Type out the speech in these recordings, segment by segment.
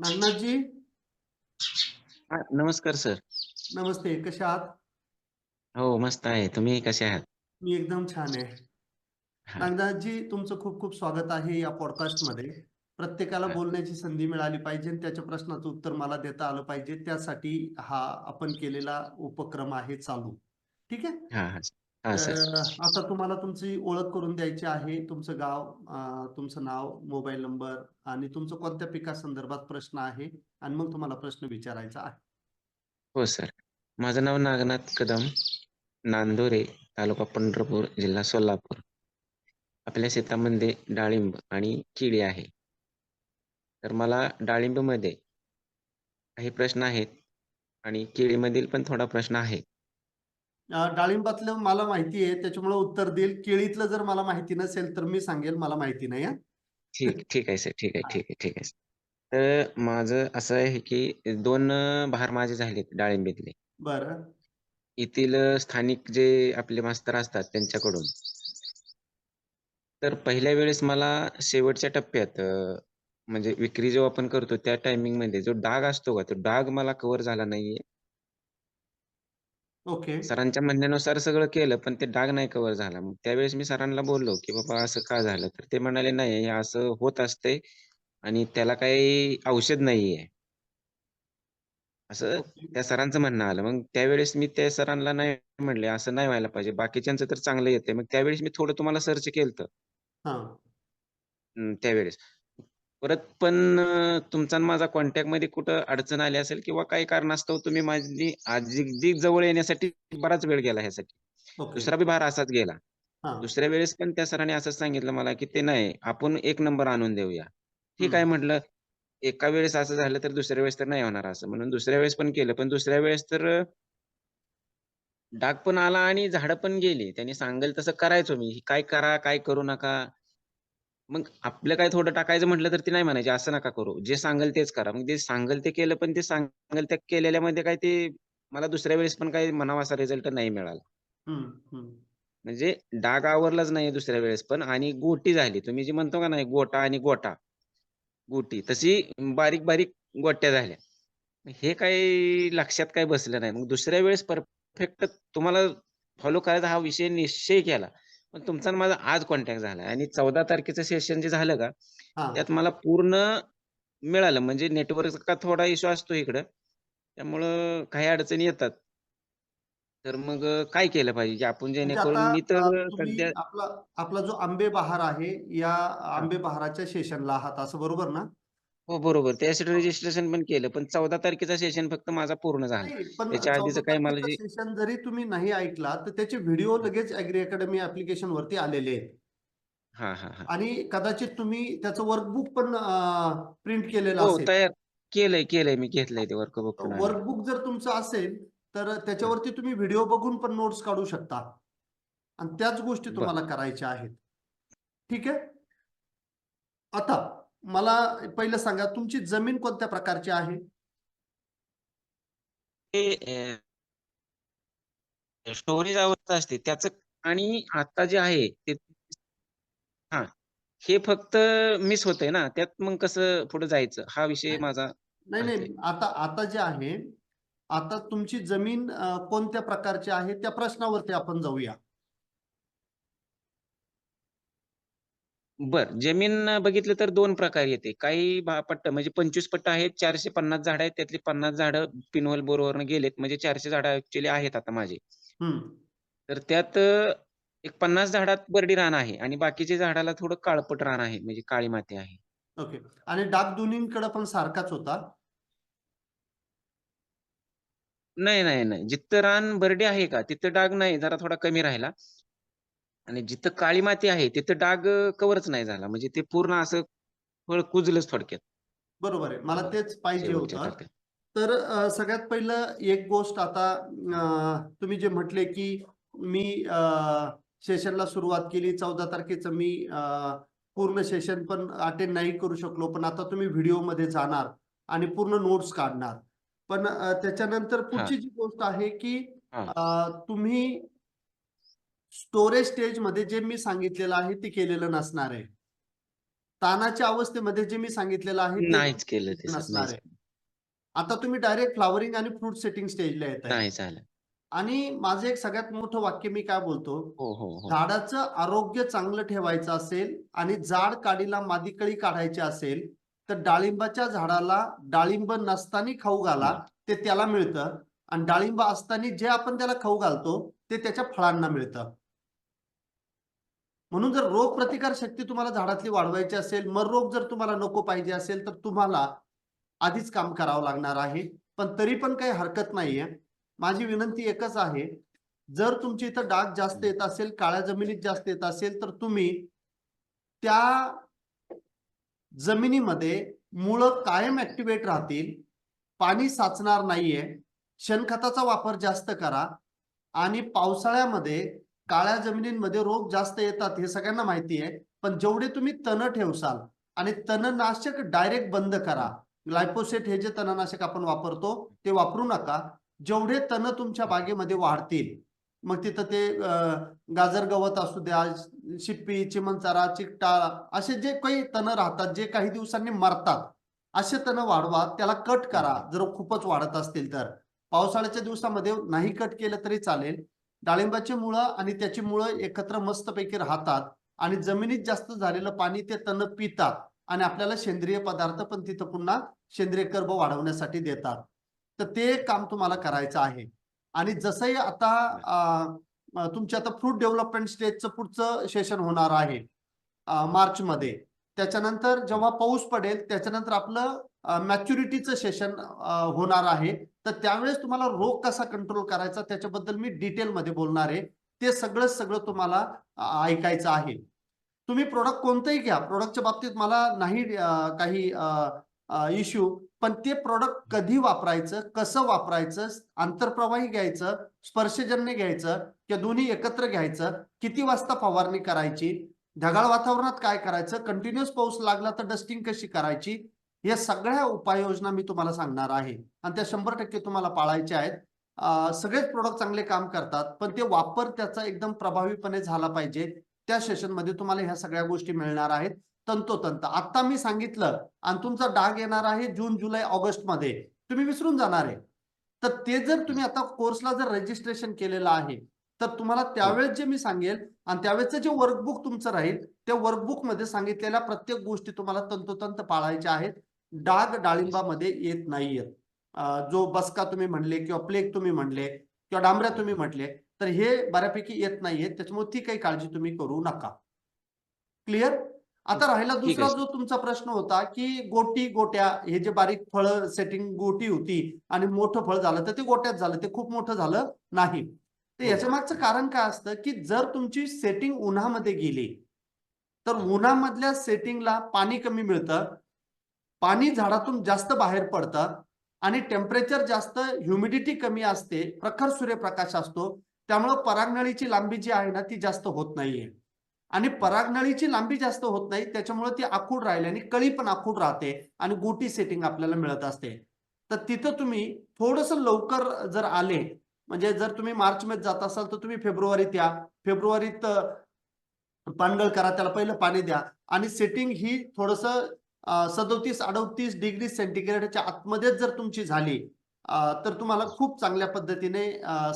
नागनाथजी. नमस्कार सर. नमस्ते कसे आहात? हो मस्त आहे. तुम्ही कसे आहात? मी एकदम छान आहे. नागनाथजी तुमचं खूप खूप स्वागत आहे या पॉडकास्टमध्ये प्रत्येकाला हा. बोलण्याची संधी मिळाली पाहिजे आणि त्याच्या प्रश्नाचं उत्तर मला देता आलं पाहिजे. त्यासाठी हा आपण केलेला उपक्रम आहे चालू. ठीक आहे? हा हा सर तर आता तुम्हाला तुमची ओळख करून द्यायची आहे. तुमचं गाव अं, तुमचं नाव मोबाईल नंबर आणि तुमचं कोणत्या पिकासंदर्भात प्रश्न आहे आणि मग तुम्हाला प्रश्न विचारायचा आहे. हो सर. माझं नाव नागनाथ कदम नांदोरे तालुका पंढरपूर जिल्हा सोलापूर. आपल्या शेतामध्ये डाळिंब आणि केळी आहे. तर मला डाळिंबमध्ये काही प्रश्न आहेत आणि केळीमधील पण थोडा प्रश्न आहे. डाळिंबातलं मला माहिती आहे त्याच्यामुळे उत्तर देईल केळीतलं जर मला माहिती नसेल तर मी सांगेल मला माहिती नाही ठीक ठीक आहे सर ठीक आहे. ठीक आहे ठीक आहे. तर माझं असं आहे की दोन बहार माझे झालेत डाळिंबीतले बरं येथील स्थानिक जे आपले मास्तर असतात त्यांच्याकडून. तर पहिल्या वेळेस मला शेवटच्या टप्प्यात म्हणजे विक्री जेव्हा आपण करतो त्या टायमिंगमध्ये जो डाग असतो का, तो डाग मला कव्हर झाला नाहीये. ओके सरांच्या म्हणण्यानुसार सगळं केलं, पण ते डाग नाही कव्हर झाला. मग त्यावेळेस मी सरांना बोललो, की "बाबा असं का झालं?" तर ते म्हणाले, "नाही, हे असं होत असतंय आणि त्याला काही औषध नाहीये." असं ओके त्या सरांचं म्हणणं आलं. मग त्यावेळेस मी त्या सरांना नाही म्हणले, "असं नाही व्हायला पाहिजे. बाकीच्यांचं तर चांगलं येतंय." मग त्यावेळेस मी थोडं तुम्हाला सर्च केलतं. हा अं, त्यावेळेस. परत पण तुमचा आणि माझा कॉन्टॅक्टमध्ये कुठं अडचण आली असेल किंवा काही कारणास्तव तुम्ही माझी अगदी जवळ येण्यासाठी बराच वेळ गेला ह्यासाठी. दुसरा बी भार असाच गेला. दुसऱ्या वेळेस पण त्या सरांनी असंच सांगितलं मला, की "ते नाही, आपण एक नंबर आणून देऊया." ठीक आहे. म्हटलं. एका वेळेस असं झालं तर दुसऱ्या वेळेस तर नाही होणार असं म्हणून दुसऱ्या वेळेस पण केलं. पण दुसऱ्या वेळेस तर डाग पण आला आणि झाडं पण गेली. त्यांनी सांगेल तसं करायचो मी. काय करा, काय करू नका. मग आपलं काय थोडं टाकायचं म्हटलं तर ते नाही म्हणायचे, "असं नका करू. जे सांगेल तेच करा." मग जे सांगेल ते केलं, पण ते सांगेल त्या केलेल्यामध्ये काय ते मला दुसऱ्या वेळेस पण काही म्हणावा असा रिझल्ट नाही मिळाला. म्हणजे डाग आवरलाच नाही दुसऱ्या वेळेस पण आणि गोटी झाली. तुम्ही जे म्हणतो का नाही गोटा आणि गोटा, गोटी तशी बारीक-बारीक गोट्या झाल्या. हे काही लक्षात काही बसलं नाही. मग दुसऱ्या वेळेस परफेक्ट तुम्हाला फॉलो करायचा हा विषय निश्चय केला. पण तुमचा आणि माझा आज कॉन्टॅक्ट झाला आणि 14 तारखेचं सेशन जे झालं का, हा त्यात मला पूर्ण मिळालं. म्हणजे नेटवर्कचा थोडा इश्यू असतो इकडं. त्यामुळं काही अडचणी येतात. तर मग काय केलं पाहिजे, की आपण म्हणजे जेणेकरून आता मी अ, तर तुम्ही सध्या आपला आपला जो आंबे बहार आहे या. आंबे बहाराच्या सेशनला आहात असं बरोबर ना हो, बरोबर. त्यासाठी रजिस्ट्रेशन पण केलं. पण 14 तारखेचा सेशन फक्त माझा पूर्ण झाला. नाही पण त्याच्या आधीचं चौदा काही मला तारखेचा जे सेशन जरी तुम्ही नाही ऐकला तर त्याचे व्हिडिओ लगेच अॅग्री अकॅडमी ऍप्लिकेशन वरती आलेले आहेत हां, हां, हां. आणि कदाचित तुम्ही त्याचं वर्कबुक पण प्रिंट केलेलं हो, असेल तयार केलंय, केलंय. मी घेतलंय ते वर्कबुक पण. वर्कबुक जर तुमचं असेल तर हां. त्याच्यावरती तुम्ही व्हिडिओ बघून पण नोट्स काढू शकता आणि त्याच गोष्टी बरं. तुम्हाला करायच्या आहेत ठीक आहे आता मला पहिलं सांगा तुमची जमीन कोणत्या प्रकारची आहे ते स्टोरेज अवस्था असते त्याचं आणि आता जे आहे ते हां. हे फक्त मिस होतंय ना, त्यात मग कसं पुढे जायचं? हा विषय माझा नाही. नाही आता आता जे आहे आता तुमची जमीन कोणत्या प्रकारची आहे त्या प्रश्नावरती आपण जाऊया बरं. जमीन बघितलं तर 2 प्रकार येते. काही भा पट्टा म्हणजे 25 पट्टा आहेत, 450 झाडं आहेत. त्यातली 50 झाडं पिनवल बोरवरनं गेलेत. म्हणजे 400 झाडं ॲक्चुअली आहेत आता माझे. हम्म तर त्यात अ, एक 50 झाडात बरडी रान आहे आणि बाकीच्या झाडाला थोडं काळपट रान आहे, म्हणजे काळी माती आहे. ओके आणि डाग दोन्हीकडे पण सारखाच होता नाही, नाही, नाही. जिथं रान बरडी आहे का, तिथं डाग नाही, जरा थोडा कमी राहिला. आणि जिथं काळी माती आहे, तिथं डाग कव्हरच नाही झाला. म्हणजे ते पूर्ण असं फळ कुजलंच थोडक्यात. बरोबर आहे. मला तेच पाहिजे होतं. तर सगळ्यात पहिलं एक गोष्ट आता तुम्ही जे म्हटले की मी सेशनला सुरुवात केली. चौदा तारखेचं मी पूर्ण सेशन पण अटेंड नाही करू शकलो. पण आता तुम्ही व्हिडिओमध्ये जाणार आणि पूर्ण नोट्स काढणार. पण त्याच्यानंतर पुढची जी गोष्ट आहे की तुम्ही स्टोरेज स्टेजमध्ये जे मी सांगितलेलं आहे ते केलेलं नसणार आहे. तानाच्या अवस्थेमध्ये जे मी सांगितलेलं आहे नाहीच केलं ते नसणार आहे. आता तुम्ही डायरेक्ट फ्लावरिंग आणि फ्रूट सेटिंग स्टेजला येत आहे आणि माझं एक सगळ्यात मोठं वाक्य मी काय बोलतो? हो हो हो. झाडाचं आरोग्य चांगलं ठेवायचं असेल आणि झाड काडीला मादीकळी काढायची असेल तर डाळिंबाच्या झाडाला डाळिंब नसताना खाऊ घाला ते त्याला मिळतं. आणि डाळिंब असताना जे आपण त्याला खाऊ घालतो ते त्याच्या फळांना मिळतं. म्हणून जर रोग प्रतिकार शक्ती तुम्हाला झाडातली वाढवायची असेल मर रोग जर तुम्हाला नको पाहिजे असेल तर तुम्हाला आधीच काम करावं लागणार आहे. पण तरी पण काही हरकत नाहीये. माझी विनंती एकच आहे जर तुमची इथं डाग जास्त येत असेल काळ्या जमिनीत जास्त येत असेल तर तुम्ही त्या जमिनीमध्ये मुळं कायम ऍक्टिव्हेट राहतील. पाणी साचणार नाहीये. शेणखताचा वापर जास्त करा. आणि पावसाळ्यामध्ये काळ्या जमिनींमध्ये रोग जास्त येतात हे सगळ्यांना माहिती आहे. पण जेवढे तुम्ही तण ठेवसाल आणि तणनाशक डायरेक्ट बंद करा. ग्लायपोसेट हे जे तणनाशक आपण वापरतो ते वापरू नका. जेवढे तण तुमच्या बागेमध्ये वाढतील मग तिथं ते गाजर गवत असू द्या शिप्पी चिमणचारा चिकटा असे जे काही तण राहतात जे काही दिवसांनी मरतात असे तण वाढवा त्याला कट करा. जर खूपच वाढत असतील तर. पावसाळ्याच्या दिवसामध्ये नाही कट केलं तरी चालेल. डाळिंबाची मुळं आणि त्याची मुळं एकत्र मस्तपैकी राहतात आणि जमिनीत जास्त झालेलं पाणी ते तण पितात आणि आपल्याला सेंद्रिय पदार्थ पण तिथं पुन्हा सेंद्रिय कर्ब वाढवण्यासाठी देतात. तर ते काम तुम्हाला करायचं आहे. आणि जसंही आता तुमच्या आता फ्रूट डेव्हलपमेंट स्टेजचं पुढचं सेशन होणार आहे मार्च मध्ये त्याच्यानंतर जेव्हा पाऊस पडेल त्याच्यानंतर आपलं मॅच्युरिटीचं सेशन होणार आहे. तर त्यावेळेस तुम्हाला रोग कसा कंट्रोल करायचा त्याच्याबद्दल मी डिटेलमध्ये बोलणार आहे. ते सगळं सगळं तुम्हाला ऐकायचं आहे. तुम्ही प्रोडक्ट कोणतंही घ्या. प्रोडक्टच्या बाबतीत मला नाही काही इश्यू पण ते प्रोडक्ट कधी वापरायचं कसं वापरायचं आंतरप्रवाही घ्यायचं स्पर्शजन्य घ्यायचं किंवा दोन्ही एकत्र घ्यायचं किती वाजता फवारणी करायची ढगाळ वातावरणात काय करायचं कंटिन्युअस पाऊस लागला तर डस्टिंग कशी करायची या सगळ्या उपाययोजना मी तुम्हाला सांगणार आहे. आणि त्या शंभर टक्के तुम्हाला पाळायच्या आहेत. सगळेच प्रोडक्ट चांगले काम करतात पण ते वापर त्याचा एकदम प्रभावीपणे झाला पाहिजे. त्या सेशनमध्ये तुम्हाला ह्या सगळ्या गोष्टी मिळणार आहेत. तंतोतंत. आता मी सांगितलं आणि तुमचा डाग येणार आहे जून जुलै ऑगस्टमध्ये. तुम्ही विसरून जाणार आहे. तर ते जर तुम्ही आता कोर्सला जर रजिस्ट्रेशन केलेलं आहे तर तुम्हाला त्यावेळेस जे मी सांगेल आणि त्यावेळेचं जे वर्कबुक तुमचं राहील त्या वर्कबुकमध्ये सांगितलेल्या प्रत्येक गोष्टी तुम्हाला तंतोतंत पाळायच्या आहेत. डाग डाळिंबामध्ये येत नाहीयेत जो बसका तुम्ही म्हणले किंवा प्लेग तुम्ही म्हणले किंवा डांबऱ्या तुम्ही म्हटले तर हे बऱ्यापैकी येत नाहीयेत त्याच्यामुळे ती काही काळजी तुम्ही करू नका. क्लिअर आता राहिला दुसरा. जो तुमचा प्रश्न होता की गोटी गोट्या हे जे बारीक फळ सेटिंग गोटी होती आणि मोठं फळ झालं तर ते गोट्यात झालं ते खूप मोठं झालं नाही. तर हो. याच्या मागचं कारण काय असतं की जर तुमची सेटिंग उन्हामध्ये गेली तर उन्हामधल्या सेटिंगला पाणी कमी मिळतं पाणी झाडातून जास्त बाहेर पडतं आणि टेम्परेचर जास्त ह्युमिडिटी कमी असते प्रखर सूर्यप्रकाश असतो त्यामुळं परागनळीची लांबी जी आहे ना ती जास्त होत नाहीये. आणि परागनळीची लांबी जास्त होत नाही त्याच्यामुळे ती आखूड राहिली आणि कळी पण आखूड राहते आणि गोटी सेटिंग आपल्याला मिळत असते. तर तिथं तुम्ही थोडस लवकर जर आले म्हणजे जर तुम्ही मार्च मध्ये जात असाल तर तुम्ही फेब्रुवारीत या. फेब्रुवारीत पांडळ पानगळ करा त्याला पहिलं पाणी द्या. आणि सेटिंग ही थोडस सदोतीस अडोतीस डिग्री सेंटीग्रेडच्या आतमध्येच जर तुमची झाली तर तुम्हाला खूप चांगल्या पद्धतीने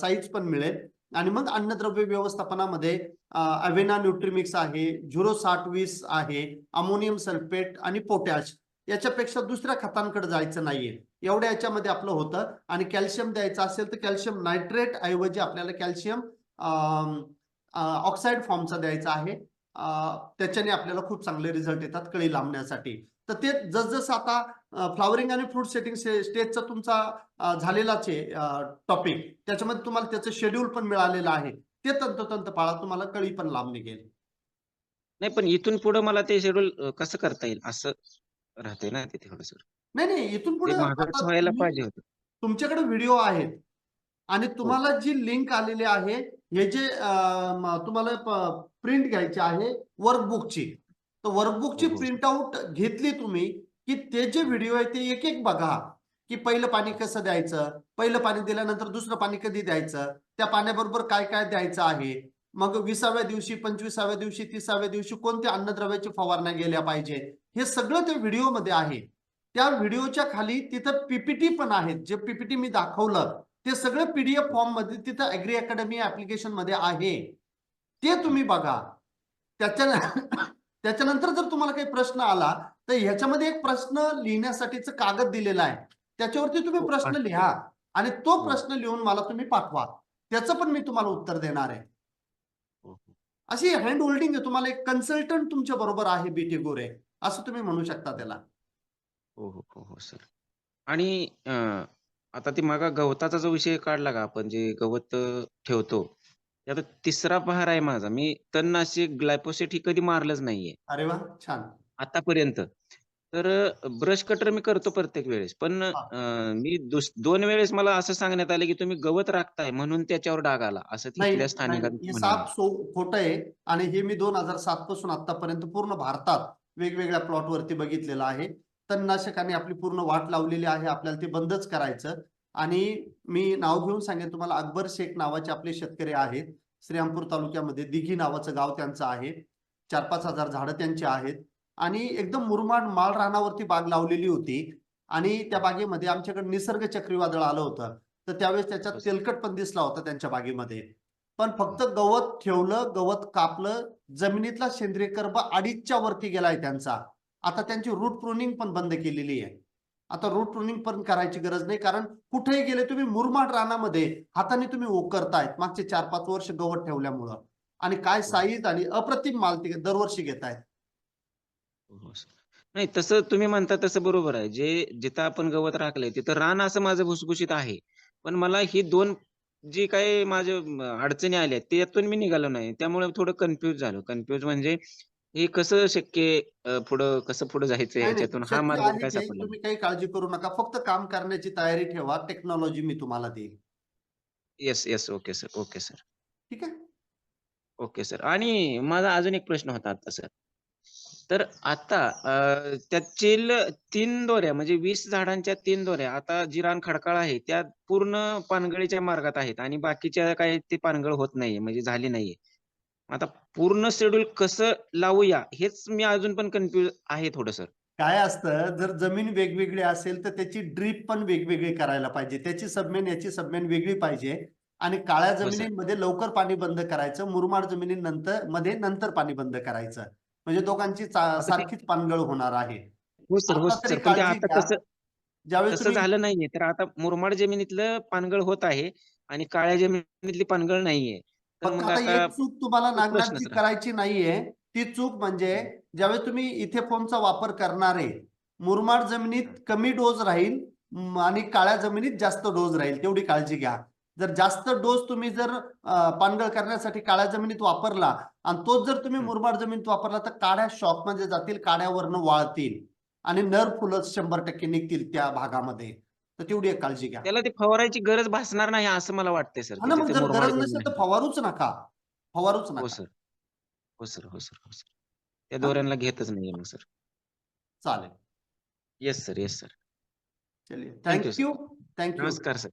साईज पण मिळेल. आणि मग अन्नद्रव्य व्यवस्थापनामध्ये अवेना न्यूट्रीमिक्स आहे झिरो साठ वीस आहे अमोनियम सल्फेट आणि पोटॅश याच्यापेक्षा दुसऱ्या खतांकडे जायचं नाहीये. एवढ्या याच्यामध्ये आपलं होतं. आणि कॅल्शियम द्यायचं असेल तर कॅल्शियम नायट्रेट ऐवजी आपल्याला कॅल्शियम ऑक्साईड फॉर्मचा द्यायचा आहे. त्याच्याने आपल्याला खूप चांगले रिझल्ट येतात कळी लांबण्यासाठी. तर ते जसजसं आता फ्लावरिंग आणि फ्रूट सेटिंग स्टेजचा तुमचा झालेलाच आहे टॉपिक त्याच्यामध्ये तुम्हाला त्याचं शेड्यूल पण मिळालेलं आहे. ते तंतोतंत पाळा तुम्हाला कळी पण लांब निघेल. नाही पण इथून पुढे मला ते शेड्यूल कसं करता येईल? असं राहते ना तिथे थोडस. नाही नाही इथून पुढे ते व्हायला पाहिजे होतं. तुमच्याकडे व्हिडिओ आहेत. आणि तुम्हाला जी लिंक आलेली आहे हे जे तुम्हाला प्रिंट घ्यायची आहे वर्कबुकची तर वर्कबुकची हो, हो. प्रिंट आउट घेतली तुम्ही की ते जे व्हिडिओ आहे ते एक एक बघा. की पहिलं पाणी कसं द्यायचं? पहिलं पाणी दिल्यानंतर दुसरं पाणी कधी द्यायचं? त्या पाण्याबरोबर काय काय द्यायचं आहे? मग विसाव्या दिवशी पंचवीसाव्या दिवशी तिसाव्या दिवशी कोणत्या अन्नद्रव्याची फवारण्या गेल्या पाहिजे? हे सगळं त्या व्हिडिओमध्ये आहे. त्या व्हिडिओच्या खाली तिथं पीपीटी पण आहेत. जे पीपीटी मी दाखवलं ते सगळं पीडीएफ फॉर्ममध्ये तिथं अॅग्री अकॅडमी ऍप्लिकेशनमध्ये आहे. ते तुम्ही बघा. त्याच्या त्याच्यानंतर जर तुम्हाला काही प्रश्न आला तर ह्याच्यामध्ये एक प्रश्न लिहिण्यासाठीच कागद दिलेला आहे. त्याच्यावरती तुम्ही हो, प्रश्न. लिहा आणि तो हो. प्रश्न लिहून मला तुम्ही पाठवा. त्याचं पण मी तुम्हाला उत्तर देणार आहे. हो. अशी हँड होल्डिंग आहे. तुम्हाला एक कन्सल्टंट तुमच्या बरोबर आहे बीटी गोरे असं तुम्ही म्हणू शकता त्याला. हो हो हो हो सर आणि आता ते मागा गवताचा जो विषय काढला का आपण जे गवत ठेवतो आता तिसरा पहार आहे माझा. मी तणनाशक ग्लायपोसेट ही कधी मारलंच नाहीये. अरे वा छान. आतापर्यंत. तर ब्रश कटर मी करतो प्रत्येक वेळेस. पण मी दोन वेळेस मला असं सांगण्यात आलं की तुम्ही गवत राखताय म्हणून त्याच्यावर डाग आला. असं नाही तिथल्या नाही, स्थानिकांचं हे म्हणणं साप आहे. सो खोटं आहे आणि हे मी दोन हजार सात पासून आतापर्यंत पूर्ण भारतात वेगवेगळ्या प्लॉट वरती बघितलेलं आहे. तणनाशकाने आपली पूर्ण वाट लावलेली आहे. आपल्याला ते बंदच करायचं. आणि मी नाव घेऊन सांगेन तुम्हाला. अकबर शेख नावाचे आपले शेतकरी आहेत. श्रीरामपूर तालुक्यामध्ये दिघी नावाचं गाव त्यांचं आहे. चार पाच हजार झाडं त्यांची आहेत. आणि एकदम मुरमाड माळ रानावरती बाग लावलेली होती. आणि त्या बागेमध्ये आमच्याकडे निसर्ग चक्रीवादळ आलं होतं. तर त्यावेळेस त्याच्यात तेलकट पण दिसला होता त्यांच्या बागेमध्ये. पण फक्त गवत ठेवलं गवत कापलं जमिनीतला सेंद्रिय कर्ब अडीचच्या वरती गेलाय त्यांचा. आता त्यांची रूट प्रुनिंग पण बंद केलेली आहे. आता रूट प्रुनिंग पण करायची गरज नाही कारण कुठेही गेले तुम्ही मुरमाड रानामध्ये हाताने तुम्ही ओकरतायत मागचे चार पाच वर्ष गवत ठेवल्यामुळं. आणि काय साईज आणि अप्रतिम माल ते दरवर्षी घेतायत. हो सर. नाही तसं तुम्ही म्हणता तसं बरोबर आहे. जे जिथं आपण गवत राखलंय तिथं रान असं माझं भुसभुशीत आहे. पण मला ही दोन जी काही माझ्या अडचणी आल्या त्यातून मी निघालो नाही. त्यामुळे थोडं कन्फ्युज झालो. कन्फ्युज म्हणजे हे कसं शक्य पुढं कसं पुढं जायचं ह्याच्यातून हा मार्ग काय. सापडला? तुम्ही काही काळजी करू नका. फक्त काम करण्याची तयारी ठेवा. टेक्नॉलॉजी मी तुम्हाला देईल. Yes yes okay sir okay sir ठीक आहे? ओके सर आणि माझा अजून एक प्रश्न होता आता सर तर आता त्यातील तीन दोऱ्या म्हणजे वीस झाडांच्या तीन दोऱ्या आता जी रान खडकाळ आहे त्या पूर्ण पानगळीच्या मार्गात आहेत आणि बाकीच्या काही ते पानगळ होत नाहीये म्हणजे झाली नाहीये. आता पूर्ण शेड्यूल कसं लावूया हेच मी अजून पण कन्फ्युज आहे थोडं सर काय असतं जर जमीन वेगवेगळी असेल तर त्याची ड्रीप पण वेगवेगळी करायला पाहिजे. त्याची सबमेन याची सबमेन वेगळी पाहिजे. आणि काळ्या. जमिनींमध्ये लवकर पाणी बंद करायचं मुरमाड जमिनीनंतरमध्ये नंतर पाणी बंद करायचं. म्हणजे दोघांची सारखीच पानगळ होणार आहे. हो सर हो सर. तसं ज्यावेळेस झालं नाहीये तर आता मुरमाड जमिनीतलं पानगळ होत आहे आणि काळ्या जमिनीतली पानगळ नाहीये. आता एक चूक तुम्हाला राहिला. करायची नाहीये ती चूक म्हणजे ज्यावेळेस तुम्ही इथे फोमचा वापर करणार मुरमाड जमिनीत कमी डोस राहील आणि काळ्या जमिनीत जास्त डोस राहील तेवढी काळजी घ्या जर जास्त डोस तुम्ही जर पानगळ करण्यासाठी काळ्या जमिनीत वापरला आणि तोच जर तुम्ही. मुरमाड जमिनीत वापरला तर काड्या शॉकमध्ये जातील काड्यावरनं वाळतील आणि नर फुलं शंभर टक्के निघतील त्या भागामध्ये तर तेवढी एक काळजी घ्या. त्याला ते फवारायची गरज भासणार नाही असं मला वाटतंय सर हा ना मग तिथे जर मुरमाड गरज नसेल तर. फवारूच नका. फवारूच हो नका. सर. हो सर हो सर हो सर. त्या दोऱ्यांना घेतच नाहीये मग सर. चालेल. येस सर येस सर चलिए. Thank you, thank you thank you नमस्कार सर.